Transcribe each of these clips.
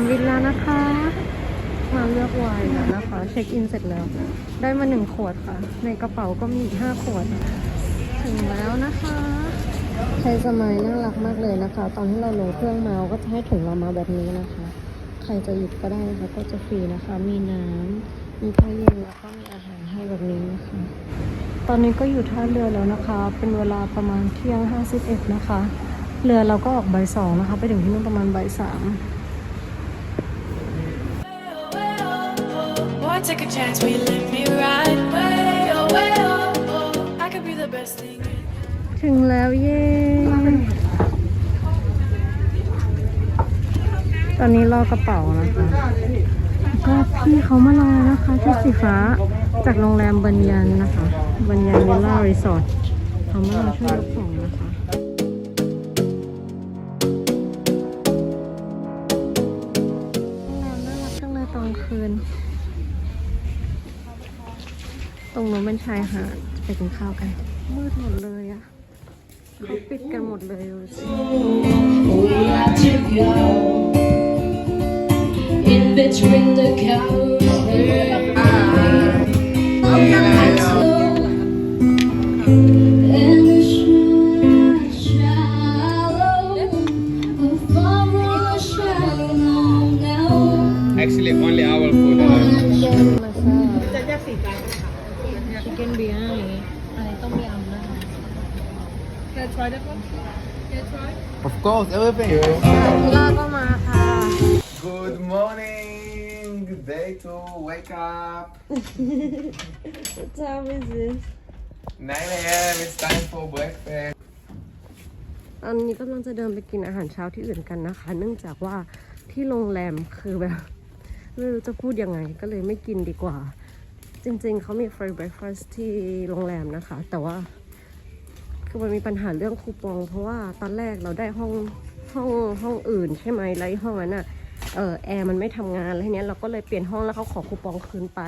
ามบินแล้วนะคะ มาเลือกไวน์แล้วนะคะ เช็คอินเสร็จแล้ว ได้มาหนึ่งขวดค่ะ ในกระเป๋าก็มีอีกห้าขวด ถึงแล้วนะคะไทยสมัยน่ารักมากเลยนะคะ ตอนที่เราลงเครื่องมาก็จะให้ถุงเรามาแบบนี้นะคะ ใครจะหยิบก็ได้นะคะ ก็จะฟรีนะคะ มีน้ำมีผ้าเย็นแล้วก็มีอาหารให้แบบนี้นะคะ ตอนนี้ก็อยู่ท่าเรือแล้วนะคะ เป็นเวลาประมาณเที่ยง51นะคะ เรือเราก็ออกบ่ายสองนะคะ ไปถึงที่นู่นประมาณบ่ายสาม Boy, take a chance, will you let me ride? Way, oh, way, oh, oh. I could be the best thing ถึงแล้วเย้ตอนนี้รอกระเป๋านะคะก็พี่เขามารอนะคะชุดสีฟ้าจากโรงแรมบัญญันนะคะบัญญันวิลล่ารีสอร์ทเขามารอช่วยรงแเป็นชายหาดจะไปกินข้าวกัน มืดหมดเลยอะเขาปิดกันหมดเลยดูสิ We had to go in between the cows. And the shallow, the far more shallow now. Actually, only our food. uh, มาซ่าจะจะสีจานค่ะ ชิคเก้นเบียร์อะไรต้มยำนะคะ Of course, everything. ลาก็มาค่ะ Good morning. Day two. Wake up. What time is this 9 a.m. It's time for breakfast. ตอนนี้กำลังจะเดินไปกินอาหารเช้าที่อื่นกันนะคะ เนื่องจากว่าที่โรงแรมคือแบบ ไม่รู้จะพูดยังไงก็เลยไม่กินดีกว่า จริงๆ เขามี free breakfast ที่โรงแรมนะคะ แต่ว่า คือมันมีปัญหาเรื่องคูปอง เพราะว่าตอนแรกเราได้ห้องห้องห้องอื่นใช่ไหมแล้วไอ้ห้องนั้นอะเออแอร์มันไม่ทำงานอะไรเนี้ยเราก็เลยเปลี่ยนห้องแล้วเขาขอคูปองคืนไป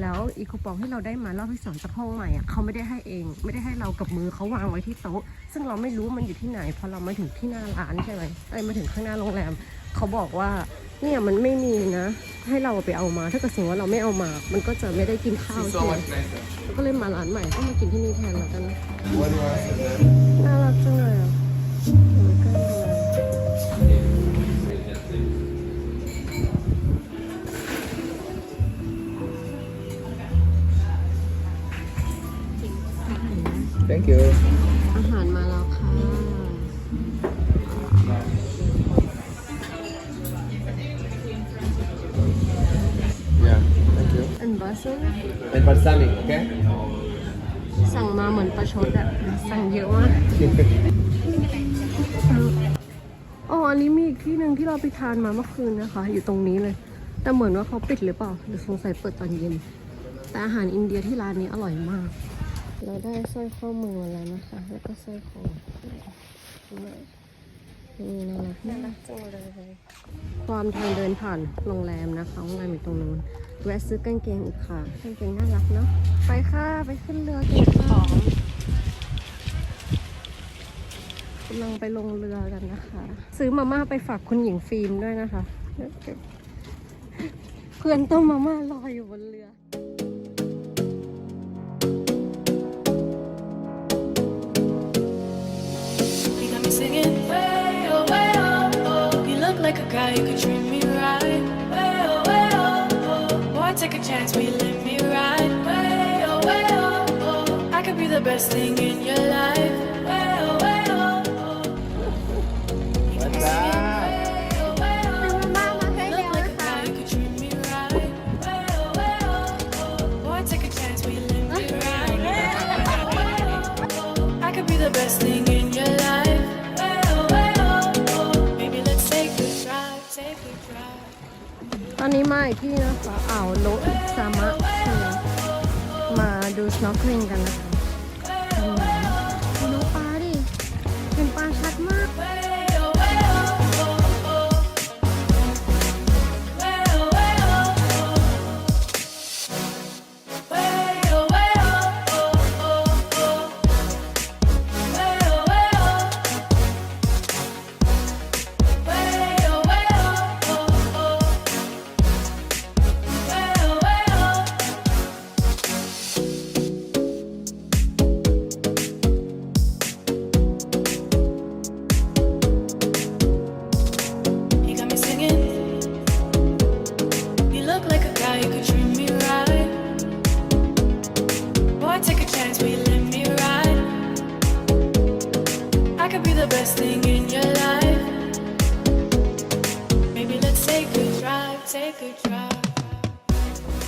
แล้วอีคูปองที่เราได้มารอบที่สองจากห้องใหม่อะเขาไม่ได้ให้เอง ไม่ได้ให้เรากับมือเขาวางไว้ที่โต๊ะ ซึ่งเราไม่รู้มันอยู่ที่ไหนพอเรามาถึงที่หน้าร้านใช่ไหมไอ้ยมาถึงข้างหน้าโรงแรมเขาบอกว่า เนี่ยมันไม่มีนะ ให้เราไปเอามา ถ้าเกิดสมมติว่าเราไม่เอามา มันก็จะไม่ได้กินข้าว It's ใช่ so ไหม much nicer. เราก็เลยมาร้านใหม่ก็มากินที่นี่แทนแล้วกัน What do you want to say? น่ารักจังเลยอะอยู่ใกล้เลย Thank you. Thank you. อันบัส And balsamic, okay? สั่งมาเหมือนประชดอะสั่งเยอะมากอ๋ออันนี้มีอีกที่หนึ่งที่เราไปทานมาเมื่อคืนนะคะ อยู่ตรงนี้เลย แต่เหมือนว่าเขาปิดหรือเปล่าหรือสงสัยเปิดตอนเย็น แต่อาหารอินเดียที่ร้านนี้อร่อยมาก เราได้สร้อยข้อมือมาแล้วนะคะ แล้วก็สร้อยคอ นี่น่ารักน่ารักจังเลยความทางเดินผ่านโรงแรมนะคะโรงแรมอยู่ตรงนู้นแวะซื้อกางเกงอีกค่ะกางเกงน่ารักเนาะไปค่ะไปขึ้นเรือเก็บของกำลังไปลงเรือกันนะคะ ซื้อมาม่าไปฝากคุณหญิงฟิล์มด้วยนะคะ เพื่อนต้มมาม่ารออยู่บนเรือ look like a guy who could treat me right. Way, oh, way, oh, oh. Boy, take a chance, will you let me ride? Way, oh, way, oh, oh. I could be the best thing in your life. Way, oh, way, oh, oh. You got me singing, way, way. You look like a guy who could treat me right. Way, way. Oh, boy, take a chance, will you let me ride? Way, oh, way, oh, oh. I could be the best thing มาอีกที่นะคะอ่าวโลอิซามะมมาดู snorkeling กันนะคะ the best thing in your life. Maybe let's take a drive, take a drive.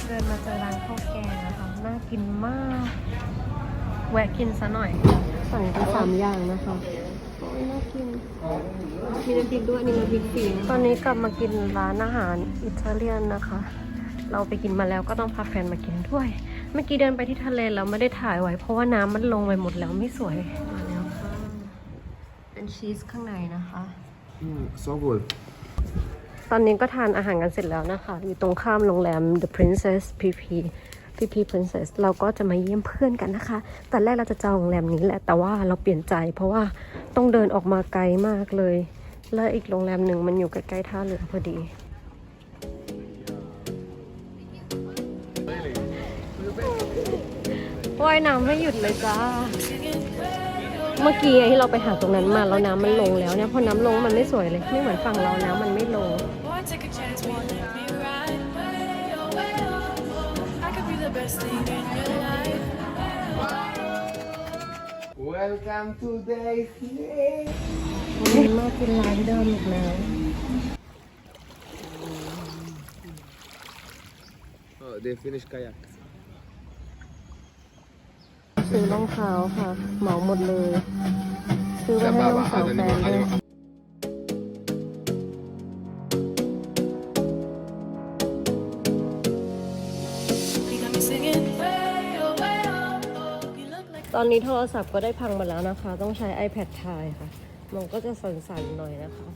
เดินมาเจอร้านข้าวแกงนะคะน่ากินมาก แวะกินซะหน่อย สั่งไปสามอย่างนะคะโอ้ยน่ากินมีน้ำพริกด้วยอันนี่น้ำพริกฟรีตอนนี้กลับมากินร้านอาหารอิตาเลียนนะคะ เราไปกินมาแล้วก็ต้องพาแฟนมากินด้วย เมื่อกี้เดินไปที่ทะเลแล้วไม่ได้ถ่ายไว้เพราะว่าน้ำมันลงไปหมดแล้วไม่สวยมาแล้วค่ะ เป็นชีสข้างในนะคะ Mm, so good. ตอนนี้ก็ทานอาหารกันเสร็จแล้วนะคะ อยู่ตรงข้ามโรงแรม The Princess PP PP Princess เราก็จะมาเยี่ยมเพื่อนกันนะคะแต่แรกเราจะจองโรงแรมนี้แหละ แต่ว่าเราเปลี่ยนใจ เพราะว่าต้องเดินออกมาไกลมากเลย และอีกโรงแรมหนึ่งมันอยู่ใกล้ๆท่าเรือพอดี ว่ายน้ำไม่หยุดเลยจ้า เมื่อกี้ที่เราไปหาตรงนั้นมาแล้วน้ำมันลงแล้วเนี่ยพอน้ำลงมันไม่สวยเลย ไม่เหมือนฝั่งเราน้ำมันไม่ลง Boy, take a chance, will you let me ride? Way, oh, way, oh, oh. I could be the best thing in your life. Welcome to Daisy. วันนี้มากินร้านเดิมอีกแล้ว Oh, they finished kayak. ซื้อรองเท้าค่ะ เหมาหมดเลย ซื้อไว้ให้น้องสาวแฟนด้วยตอนนี้โทรศัพท์ก็ได้พังมาแล้วนะคะ ต้องใช้ iPad ถ่ายค่ะ มันก็จะสั่นๆหน่อยนะคะ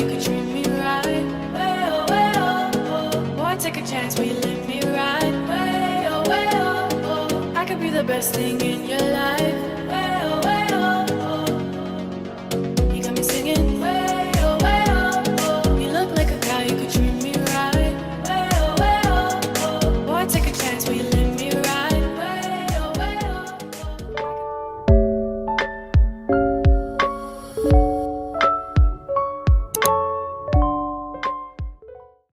could treat me right. Way, oh. Boy, take a chance, me oh. I could be the best thing in your life.